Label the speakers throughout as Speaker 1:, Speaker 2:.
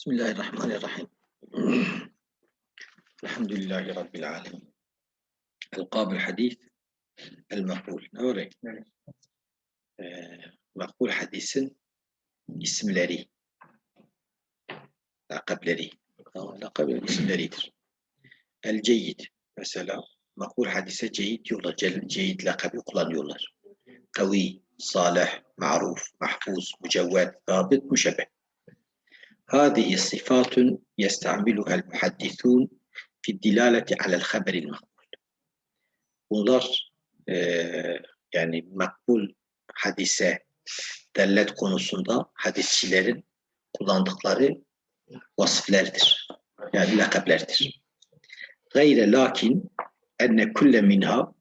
Speaker 1: Bismillahirrahmanirrahim. Elhamdülillahi Rabbil alemin. Elkâbül hadis, el makbul. Ne var?
Speaker 2: Evet.
Speaker 1: Ee, makbul hadisin isimleri, lakableri, Tamam, lakabın isimleridir. El ceyyid, mesela makbul hadise ceyyid diyorlar, ce- ceyyid lakabı kullanıyorlar. Kavi, salih, ma'ruf, mahfuz, mücevvet, rabit, müşebbeh. هذه صفات يستعملها المحدثون في الدلالة على الخبر المقبول. Bunlar eee, yani makbul hadise dellet konusunda hadisçilerin kullandıkları vasıflardır. Yani lakaplerdir. Gayre lakin enne kulle minha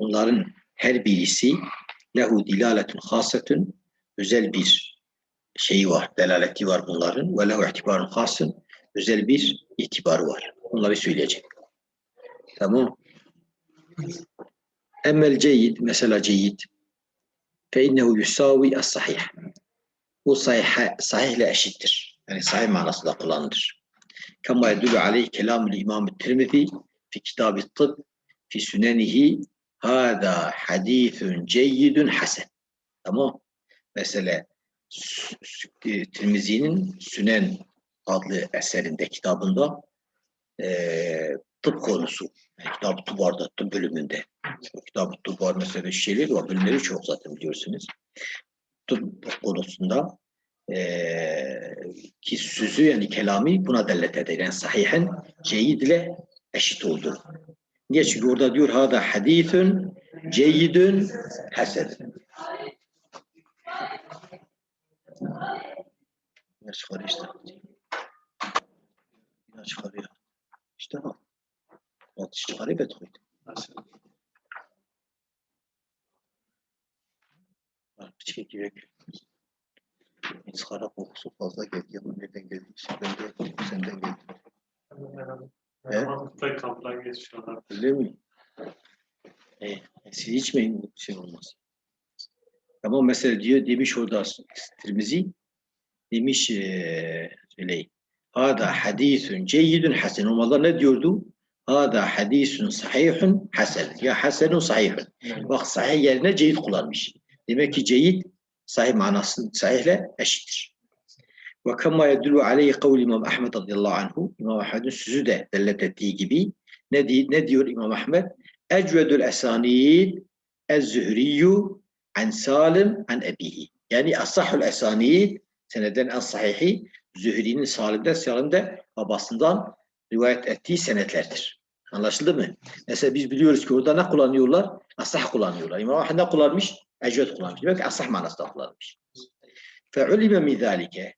Speaker 1: bunların her birisi lehu dilaletun hasetun özel bir şeyi var, delaleti var bunların ve lehu itibarun hasın özel bir itibarı var. Bunları söyleyecek. Tamam. Emmel ceyyid, mesela ceyyid fe innehu yusavi as sahih. Bu sahih, sahihle eşittir. Yani sahih manasında kullanılır. Kama yedulü aleyh kelamul imam Tirmizi fi kitab-ı tıbb fi sünenihi hâdâ hadîthun ceyyidun hasen. Tamam. Mesela Tirmizi'nin Sünen adlı eserinde, kitabında eee tıp konusu. Yani kitab-ı tıp vardı tıp bölümünde. Kitab-ı tıp var mesela şeyleri var, bölümleri çok zaten biliyorsunuz. Tıp konusunda eee ki sözü yani kelami buna dellet eder. Yani sahihen ceyyid ile eşit oldu. Niye? Çünkü orada diyor hada hadithun ceyyidun hasen. Yine çıkarıyor işte. Yine çıkarıyor. İşte bak. Atış çıkarıyor Beethoven. Bak bir şey gibi. İnskara kokusu fazla geldi. Ama nereden geldi? Benden geldi. Senden geldi.
Speaker 2: Mantıkta kamptan geçiyorlar.
Speaker 1: Öyle mi? E, siz içmeyin bu şey olmaz. Ama mesela diyor demiş orada Tirmizi demiş eee söyleyin. Hada hadisun ceyyidun hasen. Normalde ne diyordu? Hada hadisun sahihun hasen. Ya hasenun sahihun. Bak sahih yerine ceyyid kullanmış. Demek ki ceyyid sahih manası sahihle eşittir. Ve kema yedullu aleyhi kavli İmam Ahmed radıyallahu anhu. İmam Ahmed'in sözü de dellet ettiği gibi ne, ne diyor İmam Ahmed? Ecvedül esanid ez-zühriyyu an salim an ebihi. Yani asahul esanid seneden en sahihi Zühri'nin Salim'de Salim'de babasından rivayet ettiği senetlerdir. Anlaşıldı mı? Mesela biz biliyoruz ki orada ne kullanıyorlar? Asah kullanıyorlar. İmam Ahmed ne kullanmış? Ecved kullanmış. Demek ki asah manasında kullanmış. فَعُلِمَ مِنْ ذَٰلِكَ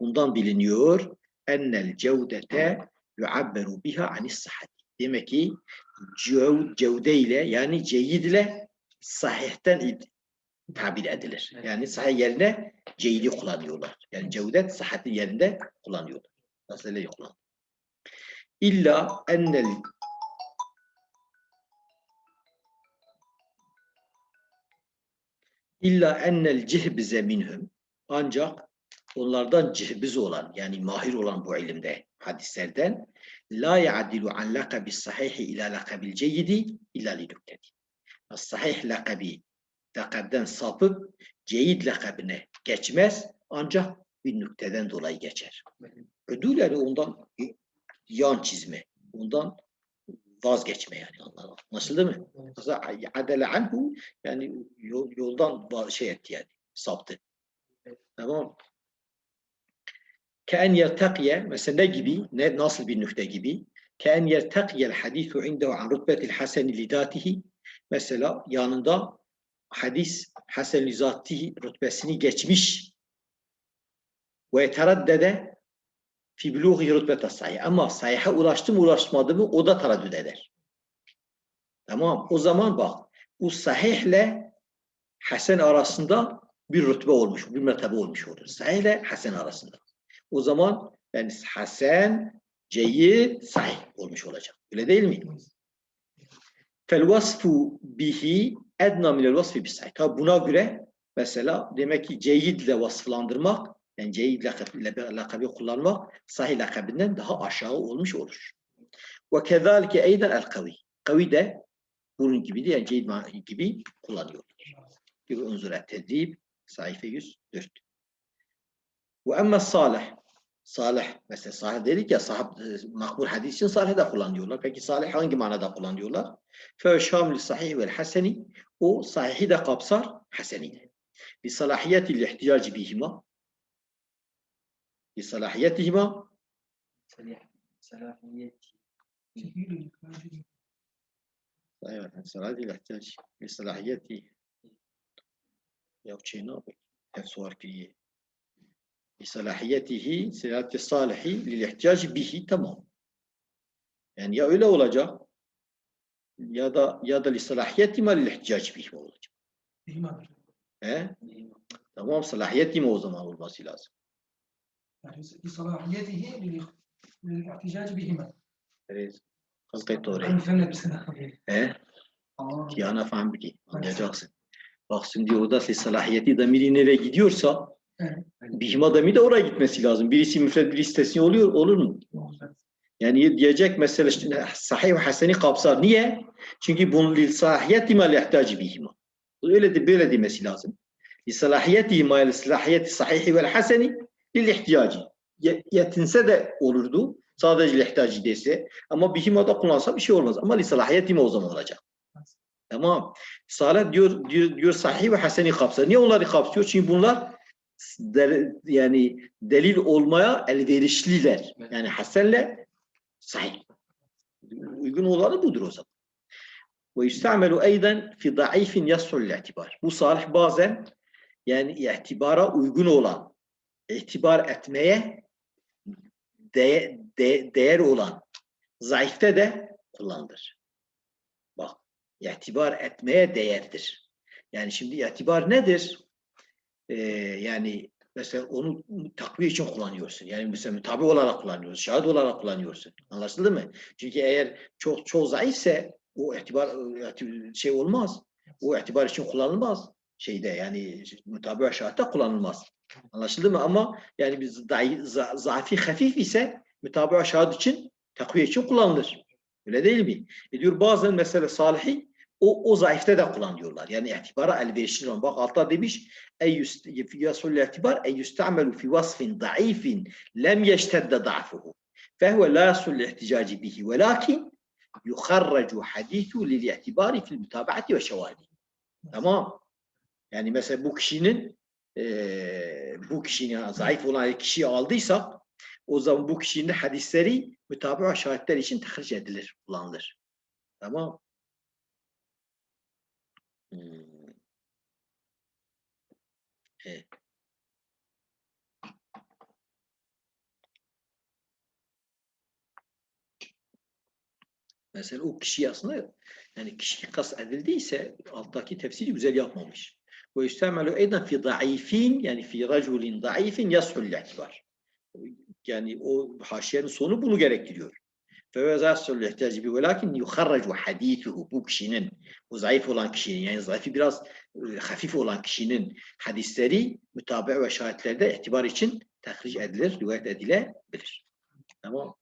Speaker 1: Bundan biliniyor ennel cevdete yuabberu biha anis sahati. Demek ki cev, cevde ile yani ceyyid ile sahihten id- tabir edilir. Yani sahih yerine ceydi kullanıyorlar. Yani cevdet sıhhatin yerinde kullanıyorlar. Öyle kullan. İlla ennel İlla ennel cihbize minhum ancak onlardan cihbiz olan yani mahir olan bu ilimde hadislerden la ya'dilu an lakabi sahihi ila lakabil ceyyidi illa li nükteti. Sahih lakabi lakabden sapıp ceyid lakabine geçmez ancak bir nükteden dolayı geçer. Ödülleri ondan yan çizme, ondan vazgeçme yani anladın. Anlaşıldı mı? Adele anhu yani yol, yoldan şey etti yani saptı. Tamam. Ken yertakiye mesela ne gibi? Ne, nasıl bir nükte gibi? Ken yertakiyel hadisu indehu an rütbetil haseni lidatihi mesela yanında hadis hasen lizatihi rütbesini geçmiş ve teraddede fi buluği rütbete sahih. Ama sahihe ulaştı mı ulaşmadı mı o da tereddüt eder. Tamam. O zaman bak o sahihle hasen arasında bir rütbe olmuş, bir mertebe olmuş olur. Sahih ile hasen arasında. O zaman yani hasen, ceyyid, sahih olmuş olacak. Öyle değil mi? Fel vasfu bihi edna minel vasfi bis sahih. Tabi buna göre mesela demek ki ceyyid ile vasıflandırmak Yani ceyyid lakabı, kullanmak sahih lakabından daha aşağı olmuş olur. Ve kezalike eyden el kavi. Kavi de bunun gibi de yani ceyyid ma- gibi kullanıyorlar. Bir unzur et tedrib sayfa 104. Ve emme salih. Salih. Mesela salih dedik ya sahab, e, makbul hadis için salih de kullanıyorlar. Peki salih hangi manada kullanıyorlar? Fe şamil sahih vel haseni. O sahihi de kapsar, haseni de. Bi salahiyeti ihtiyac bihima. Bi salahiyetihima
Speaker 3: صلاحيتي
Speaker 1: أيوة صلاة الاحتياج بصلاحيته يا تشينا صور salahiyetihi silati salihi lil ihtiyac bihi tamam. Yani ya öyle olacak ya da ya da li salahiyeti ma lil ihtiyac bihi olacak.
Speaker 4: İman.
Speaker 1: He? Tamam salahiyeti mi o zaman olması lazım?
Speaker 4: Yani li salahiyetihi lil
Speaker 1: ihtiyac bihi ma.
Speaker 4: Evet. Kalkayt doğru.
Speaker 1: He? Ki ana faham bili. Anlayacaksın. Bak şimdi orada salahiyeti damiri nereye gidiyorsa
Speaker 4: Evet.
Speaker 1: bihima damiri de oraya gitmesi lazım. Birisi müfred birisi tesniye oluyor olur mu? Yani diyecek mesela işte sahih ve haseni kapsar. Niye? Çünkü bunun lil salahiyeti ma lihtacı bihima. Öyle de böyle demesi lazım. Li salahiyeti ma li sahihi vel haseni lil ihtiyacı. Ye- Yetinse de olurdu. Sadece lihtacı dese. Ama bihima da kullansa bir şey olmaz. Ama li salahiyeti o zaman olacak? Tamam. Salih diyor, diyor, diyor sahih ve haseni kapsar. Niye onları kapsıyor? Çünkü bunlar del- yani delil olmaya elverişliler. Yani hasenle sahih. Uygun olanı budur o zaman. Ve yustamelu eyden fi daifin yasul itibar. Bu salih bazen yani itibara uygun olan, itibar etmeye de, de- değer olan zayıfta de kullanılır. Bak, itibar etmeye değerdir. Yani şimdi itibar nedir? Ee, yani mesela onu takviye için kullanıyorsun. Yani mesela mütabi olarak kullanıyorsun, şahit olarak kullanıyorsun. Anlaşıldı mı? Çünkü eğer çok çok zayıfse o itibar iti- şey olmaz. O itibar için kullanılmaz. Şeyde yani mütabi ve şahitte kullanılmaz. Anlaşıldı mı? Ama yani biz zayıf, za- zayıfi hafif ise mütabi ve şahit için takviye için kullanılır. Öyle değil mi? E diyor bazen mesela salihi o, o zayıfta da kullanıyorlar. Yani itibara elverişli olan. Bak altta demiş yasul itibar ey yustamelu fi vasfin daifin lem yeştedde da'fuhu. Fehuve la yasul ihticaci bihi velakin yuharracu hadithu lil itibari fil mütabaati ve şevahidi. Tamam. Yani mesela bu kişinin eee bu kişinin zayıf olan kişiyi aldıysak o zaman bu kişinin hadisleri mütabi ve şahitler için tahriş edilir, kullanılır. Tamam. Hmm. Mesela o kişi aslında yani kişi kas edildiyse alttaki tefsiri güzel yapmamış. Ve yustemelu eyden fi daifin yani fi raculin daifin yashul itibar. Yani o haşiyenin sonu bunu gerektiriyor. Fe yashul ihtiyacı velakin yuharracu hadithuhu bu kişinin o zayıf olan kişinin yani zayıfı biraz e, hafif olan kişinin hadisleri mütabe ve şahitlerde itibar için tahric edilir, rivayet edilebilir. Tamam.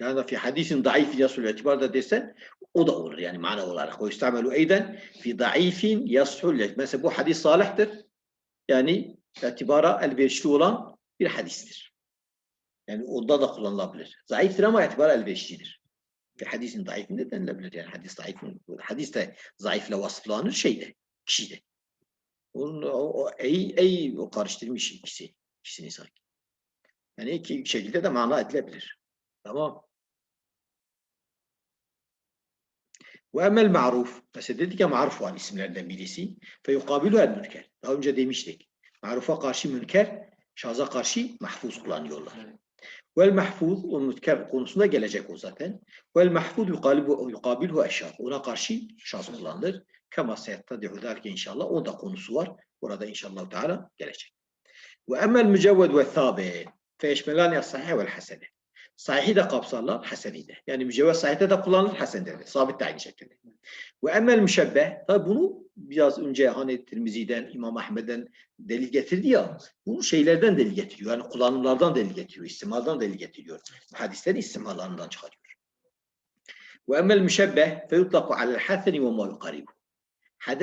Speaker 1: Yani fi hadisin daif yasul itibar da desen o da olur yani mana olarak. O istamelu eyden fi daifin yasul Mesela bu hadis salihtir. Yani itibara elverişli olan bir hadistir. Yani onda da kullanılabilir. Zayıftır ama itibara elverişlidir. Bir hadisin daifinde denilebilir. Yani hadis daifin, hadis de zayıfla vasıflanır şeyde, kişide. Onun, o, o, ey, ey, o karıştırmış ikisi, ikisini sanki. Yani iki şekilde de mana edilebilir. Tamam. Ve emel ma'ruf. Mesela dedik ya maruf var isimlerden birisi. Fe yukabilu el münker. Daha önce demiştik. Marufa karşı münker, şaza karşı mahfuz kullanıyorlar. Vel mahfuz, o münker konusunda gelecek o zaten. Vel mahfuz yukabilu, yukabilu eşar. Ona karşı şaz kullanılır. Kema seyattadihu derken inşallah o da konusu var. Orada inşallah Teala gelecek. Ve emel mücevved ve thabe. Fe eşmelani sahih vel hasene. Sahihi de kapsarlar, haseni de. Yani mücevher sahihte de kullanılır, hasende de. Sabit de aynı şekilde. Ve emmel müşebbeh, tabi bunu biraz önce hani Tirmizi'den, İmam Ahmed'den delil getirdi ya, bunu şeylerden delil getiriyor. Yani kullanımlardan delil getiriyor, istimaldan delil getiriyor. Hadislerin istimallarından çıkarıyor. Ve emmel müşebbeh fe yutlaku alel haseni ve ma yukaribu.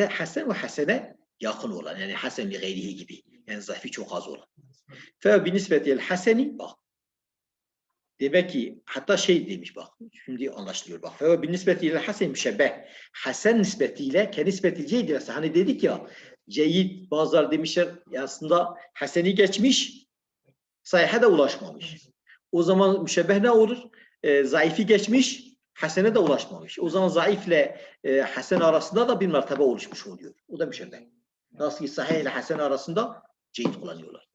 Speaker 1: Hasen ve hasene yakın olan. Yani hasen li gayrihi gibi. Yani zayıfı çok az olan. Fe binisbetiyel haseni bak. Demek ki hatta şey demiş bak. Şimdi anlaşılıyor bak. Fe binisbetiyel hasen müşebbeh. Hasen nispetiyle ke nisbetil ceyyid. Hani dedik ya ceyyid bazıları demişler aslında haseni geçmiş sahihe de ulaşmamış. O zaman müşebbeh ne olur? E, zayıfı geçmiş hasene de ulaşmamış. O zaman zayıfle e, hasen arasında da bir mertebe oluşmuş oluyor. O da müşebbeh. Nasıl ki sahih ile hasen arasında ceyyid kullanıyorlar.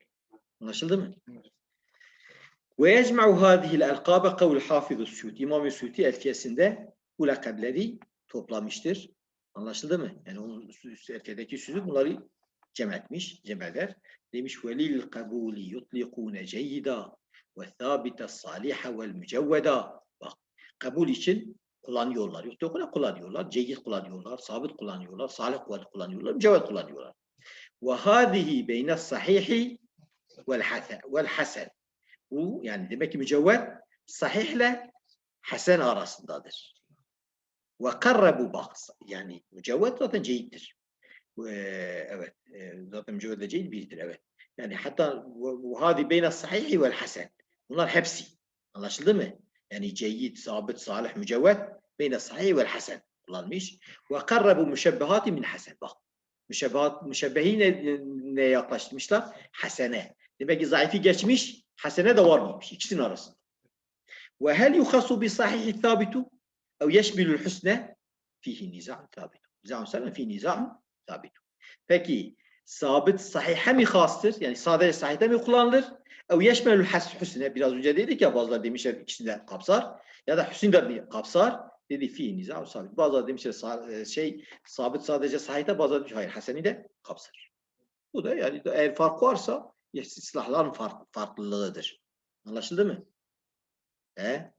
Speaker 1: Anlaşıldı mı? Ve yecma'u hâzihil elkâbe kavl hafız Suyuti. İmam-ı Suyuti elfiyesinde bu lakableri toplamıştır. Anlaşıldı mı? Yani onun elfiyedeki sözü bunları cem etmiş, cem eder. Demiş velil kabuli yutlikûne ceyyida ve thâbite saliha vel mücevveda. Bak, kabul için kullanıyorlar. Yutlikûne kullanıyorlar, ceyyid kullanıyorlar, sabit kullanıyorlar, salih kullanıyorlar, mücevved kullanıyorlar. Ve hâzihi beyne sahihi vel hasen. Bu yani demek ki mücevver sahihle hasen arasındadır. Ve karrabu bak yani mücevver zaten ceyittir. Ee, evet e, zaten mücevver de ceyit birdir evet. Yani hatta bu hadi beyne sahihi vel hasen. Bunlar hepsi. Anlaşıldı mı? Yani ceyit, sabit, salih, mücevver beyne sahihi vel hasen kullanmış. Ve karrabu müşebbehati min hasen. Bak müşebbehi ne, ne yaklaştırmışlar? Hasene. Demek ki zayıfı geçmiş, hasene de var mıymış ikisinin arasında. Ve hel yuhasu bi sahihi thabitu ev yeşbilul husne fihi niza'un thabitu. Niza'un selam fihi niza'un thabitu. Peki sabit sahihe mi hastır? Yani sadece sahihte mi kullanılır? Ev yeşmelül husne. Biraz önce dedik ya bazıları demişler ikisini de kapsar. Ya da hüsnü de kapsar. Dedi fi niza'un sabit. Bazıları demişler sa- şey sabit sadece sahihte bazıları demiş hayır haseni de kapsar. Bu da yani eğer fark varsa fark, farklılığıdır. Anlaşıldı mı? He?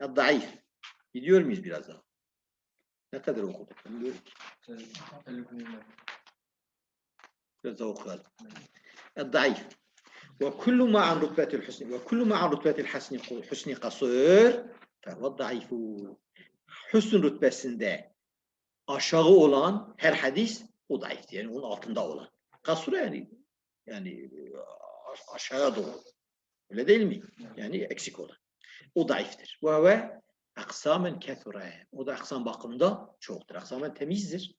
Speaker 1: Ya daif. Gidiyor muyuz biraz daha? Ne kadar okuduk? Biraz daha okuyalım. Ya daif. Ve kullu ma an rütbetil husni ve kullu ma an rütbetil hasni husni kasır fehuve daifu. Hüsn rütbesinde aşağı olan her hadis o daiftir. Yani onun altında olan. Kasır yani yani aşağıya doğru. Öyle değil mi? Yani eksik olan. O daiftir. Ve ve aksamen kethure. O da aksam bakımında çoktur. Aksamen temizdir.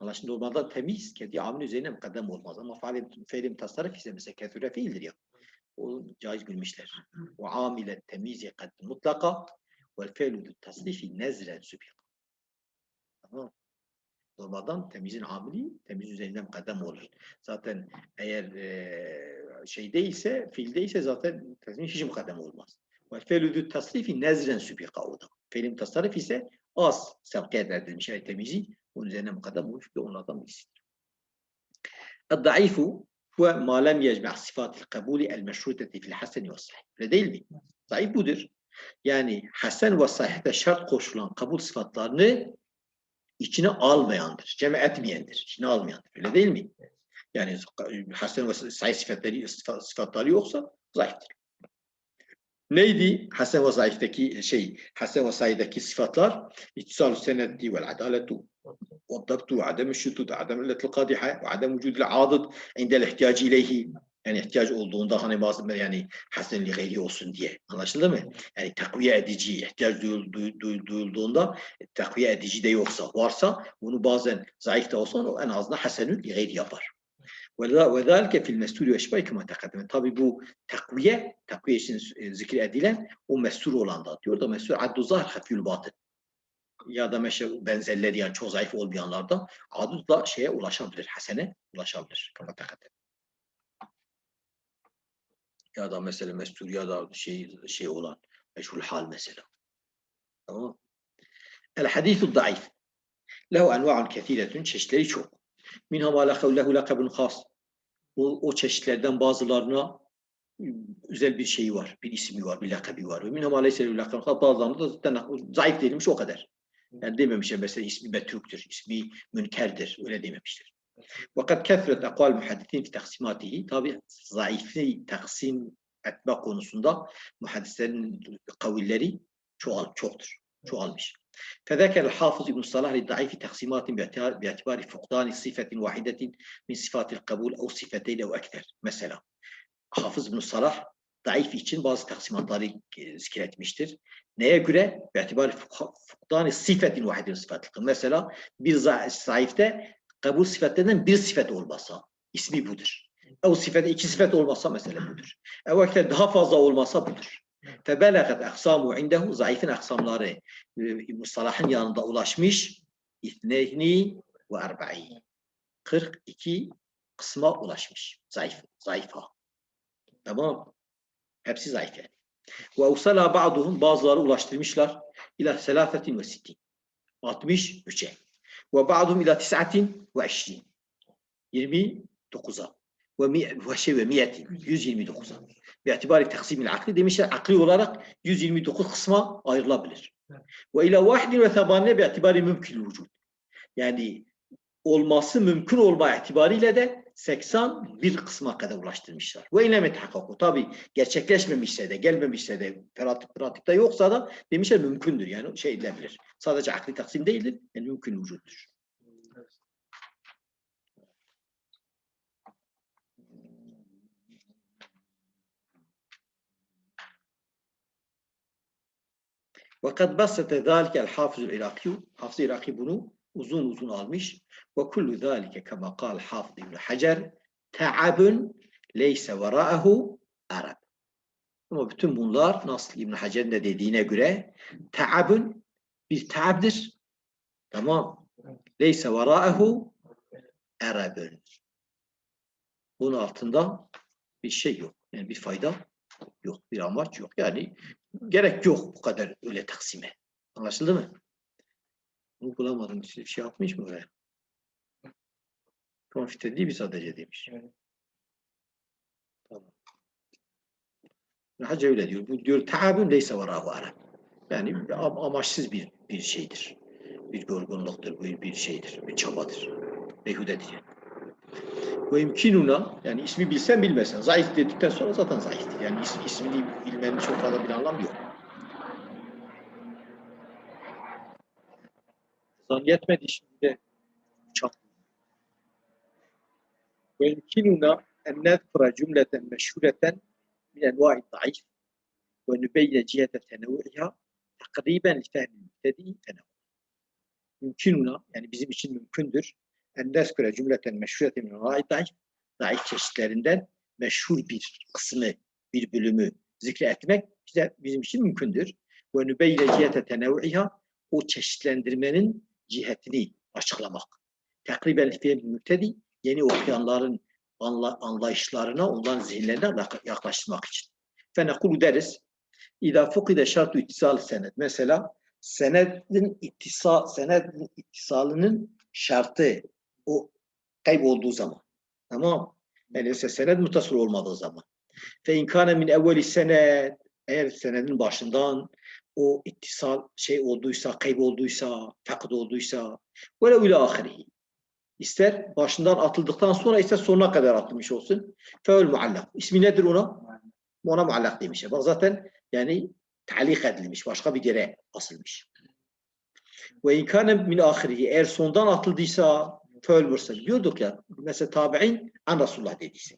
Speaker 1: Allah şimdi normalde temiz, kedi amel üzerine mukaddem olmaz. Ama faalim, feilim tasarruf ise mesela kethure fiildir ya. O caiz bilmişler. Ve amile temizi kad mutlaka ve fe'lu tasrifi nezren sübik. Tamam. Normalden temizin amili temiz üzerinden mukaddem olur. Zaten eğer e, şey değilse, fiil değilse zaten temiz hiç mukaddem olmaz. Ve fe'lu tasrifi nezren sübika o da. Fe'lim tasarruf ise az sevk edilmiş şey temizi bunun üzerine mukaddem olmuş bir onlardan birisidir. الضعيف هو ما لم يجمع صفات القبول المشروطة في الحسن والصحيح. Öyle değil mi? Zayıf budur. Yani hasen ve sahihte şart koşulan kabul sıfatlarını içine almayandır. Cem etmeyendir. İçine almayandır. Öyle değil mi? Yani hasen ve sahih sıfatları, sıfatları yoksa zayıftır. Neydi Hasan ve Zayıf'taki şey, Hasan ve Sahih'deki sıfatlar? İttisal senedi vel adaletu والضبط وعدم الشذوذ وعدم علة القادحة وعدم وجود العاضد عند الاحتياج إليه Yani ihtiyaç olduğunda hani bazı yani hasenli gayri olsun diye. Anlaşıldı mı? Yani takviye edici ihtiyaç duyul, duyul, duyulduğunda e, takviye edici de yoksa varsa bunu bazen zayıf da olsa en azından hasenül gayri yapar. Ve zâlike fil mesûl ve şebâi kıma tekademe. Tabi bu takviye, takviye için e, zikir edilen o mesul olan da diyor da mesul addu zahir hafiyül batın. Ya da meşe benzerleri yani çok zayıf olmayanlarda adudla şeye ulaşabilir, hasene ulaşabilir. Kıma tekademe. Ya da mesela mestur ya da şey şey olan meşhur hal mesela. Tamam. El hadithu daif. Lehu enva'un kethiretun çeşitleri çok. Minha ma lehu lakabun khas. O, o çeşitlerden bazılarına özel bir şeyi var, bir ismi var, bir lakabi var. Ve minhum aleyhisselam lakabı bazılarında da zaten zayıf değilmiş o kadar. Yani dememişler mesela ismi metruktur, ismi münkerdir. Öyle dememişler. Fakat kethret akval muhaddisin fi taksimatihi. Tabi zayıfı taksim etme konusunda muhaddislerin kavilleri çoğal, çoktur. Çoğalmış. فذكر الحافظ ابن الصلاح للضعيف تقسيمات باعتبار باعتبار فقدان صفة واحدة من صفات القبول أو صفتين أو أكثر. Mesela Hafız ibn Salah zayıf için bazı taksimatları e, zikretmiştir. Neye göre? Bi'tibari fukdani sifetin vahidin sıfatı. Mesela bir za- zayıfte kabul sıfatlerinden bir sıfat olmasa ismi budur. O sıfat iki sıfat olmasa mesela budur. Ev ekler daha fazla olmasa budur. Febelagat aksamu indehu zayıfın aksamları e, İbn Salah'ın yanında ulaşmış. İthneyni ve erba'i. 42 kısma ulaşmış. Zayıf, zayıfa. Tamam. Hepsi zayıf yani. Ve usala ba'duhum bazıları ulaştırmışlar ila selafetin ve sittin. 63'e. Ve ba'duhum ila tis'atin ve eşrin. 29'a. Ve ve şey ve miyetin. 129'a. Bi'atibari taksimil akli demişler akli olarak 129 kısma ayrılabilir. Ve ila vahidin ve thamanine bi'atibari mümkün vücud. Yani olması mümkün olma itibariyle de 81 kısma kadar ulaştırmışlar. Ve ile methakaku. Tabi gerçekleşmemişse de gelmemişse de pratik, pratikte yoksa da demişler mümkündür. Yani şey edilebilir. Sadece akli taksim değildir. Yani mümkün vücuttur. Fakat basete zâlike el hafızul Iraki. Hafız Iraki bunu uzun uzun almış. Ve kullu zâlike kema kal hafız İbn Hacer ta'abun leyse verâehu Arab. Ama bütün bunlar nasıl İbn Hacer'in de dediğine göre ta'abun bir ta'abdır. Tamam. Leyse verâehu Arabun. Bunun altında bir şey yok. Yani bir fayda yok. Bir amaç yok. Yani gerek yok bu kadar öyle taksime. Anlaşıldı mı? Bunu bulamadım. Bir şey yapmış mı oraya? Konfite değil mi sadece demiş.
Speaker 2: Evet.
Speaker 1: Tamam. Hacı öyle diyor. Bu diyor taabün leyse verahu Arap. Yani am- amaçsız bir bir şeydir. Bir yorgunluktur, bir, bir şeydir, bir çabadır. Behudedir yani. Ve imkinuna yani ismi bilsen bilmesen. Zayıf dedikten sonra zaten zayıftır. Yani is, ismini bilmenin çok fazla bir anlamı yok. Zan yetmedi şimdi de çap. Ve imkinuna en nezkura cümleten meşhureten min enva'i zayıf ve nübeyne cihete tenevvu'iha takriben li fehmi mübtedi tenevvu. Mümkünuna yani bizim için mümkündür. En nezkura cümleten meşhureten min enva'i zayıf zayıf çeşitlerinden meşhur bir kısmı, bir bölümü zikretmek işte bizim için mümkündür. Ve nübeyne cihete tenevvu'iha o çeşitlendirmenin cihetini açıklamak. Takriben fehmi mübtedi yeni okuyanların anla, anlayışlarına, onların zihinlerine yak- yaklaştırmak için. Fenekulu deriz. İza fukide şartu ittisal senet. Mesela senedin ittisal, senedin ittisalının şartı o kaybolduğu zaman. Tamam. Mesela sened mutasıl olmadığı zaman. Fe inkâne min evveli senet eğer senedin başından o ittisal şey olduysa, kaybolduysa, takıt olduysa ve ile ahirihi. İster başından atıldıktan sonra ister sonuna kadar atılmış olsun. Feul muallak. İsmi nedir ona? Ona muallak demiş. Bak zaten yani talik edilmiş. Başka bir yere asılmış. Ve inkâne min ahirihi. Eğer sondan atıldıysa feul mursel. Diyorduk ya mesela tabi'in an Resulullah dediyse.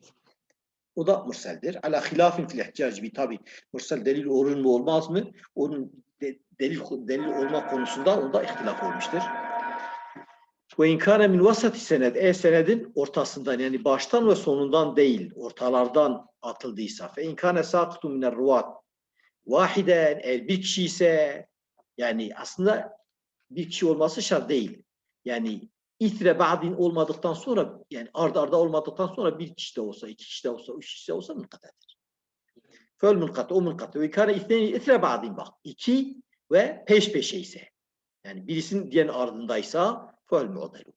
Speaker 1: O da murseldir. Ala hilafin fil ihtiyac bir tabi. Mursel delil olur mu olmaz mı? Onun de- delil delil olma konusunda onda ihtilaf olmuştur. Ve inkâne min vasati sened, e senedin ortasından yani baştan ve sonundan değil, ortalardan atıldıysa. Fe inkâne sâkıtu miner ruvat. Vahiden, eğer bir kişi ise yani aslında bir kişi olması şart değil. Yani İsre ba'din olmadıktan sonra yani ard arda olmadıktan sonra bir kişi de olsa, iki kişi de olsa, üç kişi de olsa münkatedir. Föl münkat, o münkat. Ve kâne isneni isre ba'din bak. İki ve peş peşe ise. Yani birisinin diyen ardındaysa föl mu'delu.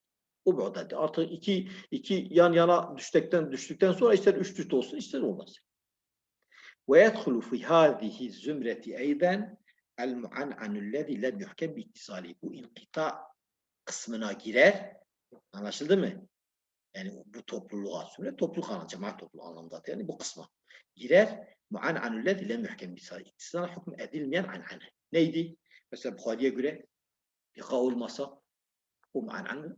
Speaker 1: O mu'deldi. Artık iki, iki yan yana düştükten, düştükten sonra ister üç düst olsun, ister olmaz. Ve yedhulu fi hâzihi zümreti eyden el mu'an'anullezi lem yuhkem bi iktisali. Bu inkita kısmına girer. Anlaşıldı mı? Yani bu topluluğa süre topluluk anlamı, cemaat topluluğu anlamında yani bu kısma girer. Mu'an'anul lezi lem yuhkem bisal ittisal hüküm edilmeyen an'ane. Neydi? Mesela Bukhari'ye göre lika olmasa o mu'an'an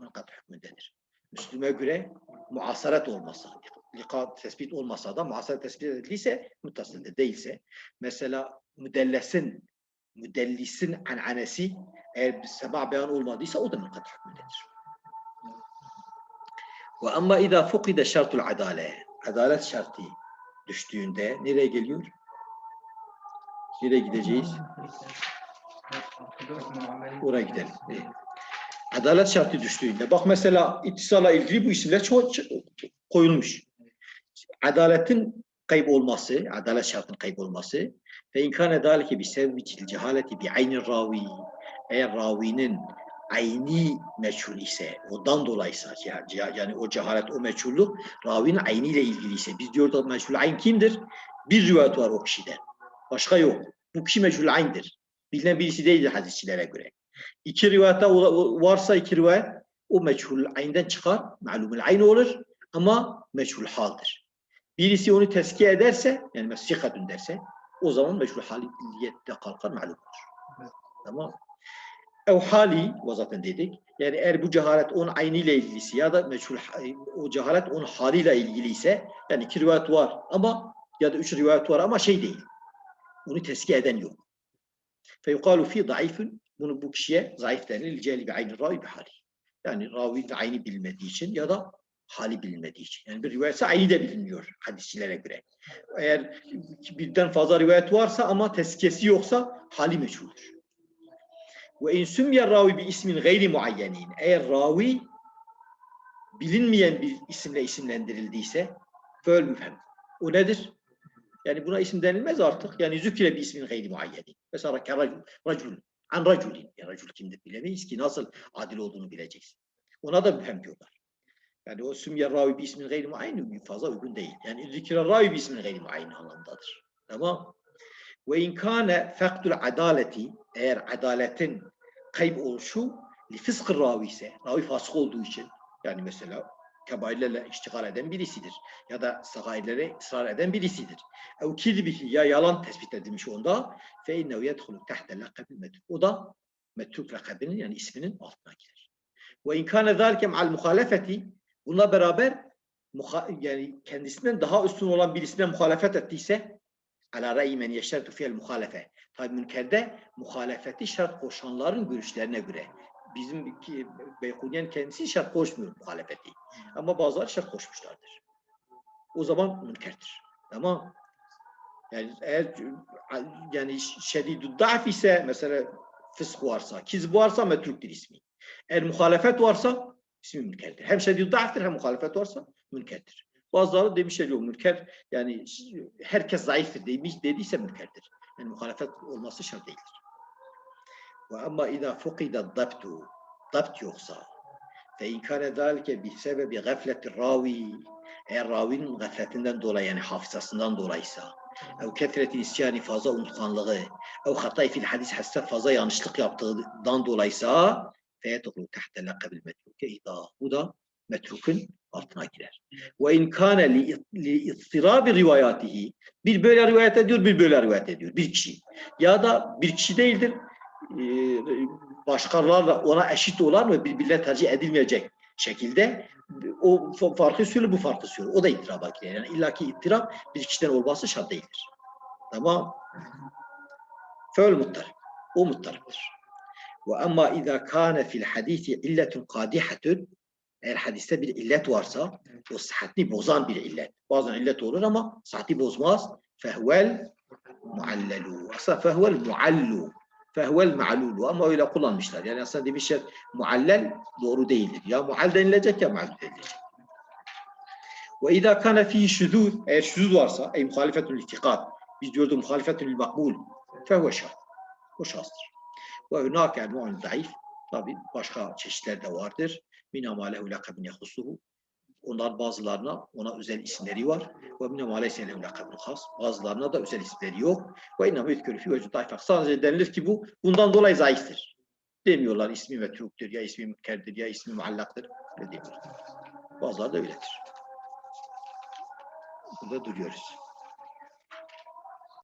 Speaker 1: münkat hükmündedir. Müslüme göre muasaret olmasa, lika tespit olmasa da muasaret tespit edildiyse muttasıldır. Değilse mesela müdellesin müdellisin an'anesi eğer bir sema beyan olmadıysa o da münkat hükmündedir. Ve ama izâ fukide şartul adale. Adalet şartı düştüğünde nereye geliyor? Nereye gideceğiz? Oraya gidelim. Adalet şartı düştüğünde. Bak mesela ittisala ilgili bu isimler çok koyulmuş. Adaletin kayıp olması, adalet şartının kayıp olması ve inkâne dâlike bi sebbi cehaleti bi aynı ravi eğer ravinin ayni meçhul ise, ondan dolayıysa yani, yani o cehalet, o meçhulluk ravinin ayniyle ilgiliyse, biz diyoruz da meçhul ayn kimdir? Bir rivayet var o kişiden. Başka yok. Bu kişi meçhul ayn'dir. Bilinen birisi değildir hadisçilere göre. İki rivayette varsa iki rivayet o meçhul aynden çıkar. Malumul ayn olur ama meçhul haldir. Birisi onu tezkiye ederse yani mesikatun derse o zaman meçhul haliyette kalkar malum olur. Tamam ev hali zaten dedik. Yani eğer bu cehalet onun ayniyle ilgilisi ya da meçhul o cehalet onun haliyle ilgiliyse yani iki rivayet var ama ya da üç rivayet var ama şey değil. Onu tezkiye eden yok. Feyukalu fi zayıfın bunu bu kişiye zayıf denir. Cehli bi ayni ravi bi hali. Yani ravi de ayni bilmediği için ya da hali bilmediği için. Yani bir rivayetse ayni de bilinmiyor hadisçilere göre. Eğer birden fazla rivayet varsa ama tezkiyesi yoksa hali meçhuldür. Ve in sümye ravi bir ismin gayri muayyenin. Eğer ravi bilinmeyen bir isimle isimlendirildiyse föl müfhem. O nedir? Yani buna isim denilmez artık. Yani zükre bir ismin gayri muayyenin. Mesela racul, racul, an raculin. Ya racul kimdir bilemeyiz ki nasıl adil olduğunu bileceğiz. Ona da müfhem diyorlar. Yani o sümye ravi bir ismin gayri muayyenin fazla uygun değil. Yani zükre ravi bir ismin gayri muayyenin anlamdadır. Tamam. Ve in kâne fektul adaleti eğer adaletin kayıp oluşu li fıskı ravi ise ravi fasık olduğu için yani mesela kebairlerle iştigal eden birisidir ya da sagairlere ısrar eden birisidir. Ev kizbihi ya yalan tespit edilmiş onda fe innehu yedhulu tahte lakabil metruk. O da metruk lakabinin yani isminin altına girer. Ve in kâne zâlike ma'al muhalefeti bununla beraber yani kendisinden daha üstün olan birisine muhalefet ettiyse ala ra'yi men yeşertu fiyel muhalefe. Tabi münkerde muhalefeti şart koşanların görüşlerine göre. Bizim Beykuniyen kendisi şart koşmuyor muhalefeti. Ama bazıları şart koşmuşlardır. O zaman münkerdir. Tamam. Yani eğer yani şedidü da'f ise mesela fısk varsa, kiz varsa metruktur ismi. Eğer muhalefet varsa ismi münkerdir. Hem şedidü da'ftir hem muhalefet varsa münkerdir. Bazıları demişler yok münker yani herkes zayıftır demiş dediyse münkerdir. Muhalefet olması şart değildir. Ve ama idâ fukida dabtu dabt yoksa fe inkâne dâlike bi sebebi gafleti ravi eğer ravinin gafletinden dolayı yani hafızasından dolayıysa ev kethreti isyani fazla unutkanlığı ev hatay fil hadis hassa fazla yanlışlık yaptığından dolayıysa feyedhulu tahte lakabil metruke idâ bu da metrukun altına girer. Ve in kâne li istirabi rivayatihi bir böyle rivayet ediyor, bir böyle rivayet ediyor. Bir kişi. Ya da bir kişi değildir. Başkalarla ona eşit olan ve birbirine tercih edilmeyecek şekilde o farkı söylüyor, bu farkı söylüyor. O da ittiraba girer. Yani illaki ittirap bir kişiden olması şart değildir. Tamam. Föl muttarip. O muttariptir. Ve ama izâ kâne fil hadisi illetun kâdihatun eğer hadiste bir illet varsa o sıhhatini bozan bir illet. Bazen illet olur ama sıhhati bozmaz. Fehvel muallelu. Aslında fehvel muallu. Fehvel ma'lulu. Ama öyle kullanmışlar. Yani aslında demişler muallel doğru değildir. Ya muall denilecek ya muall denilecek. Ve izâ kâne fîhî şuzûz. Eğer şuzûz varsa, ey muhalefetül itikad. Biz diyorduk muhalefetül makbul. Fehve şart. O şahstır. Ve hünâke mu'un zayıf. Tabi başka çeşitler de vardır min amalehu lakabin yahusuhu Onlar bazılarına ona özel isimleri var. Ve minnem aleyse lehu lakabun. Bazılarına da özel isimleri yok. Ve innem yüzkürü fi vecud. Sadece denilir ki bu bundan dolayı zayıftır. Demiyorlar ismi metruktur ya ismi mükkerdir ya ismi muallaktır. Öyle demiyorlar. Bazıları da öyledir. Burada duruyoruz.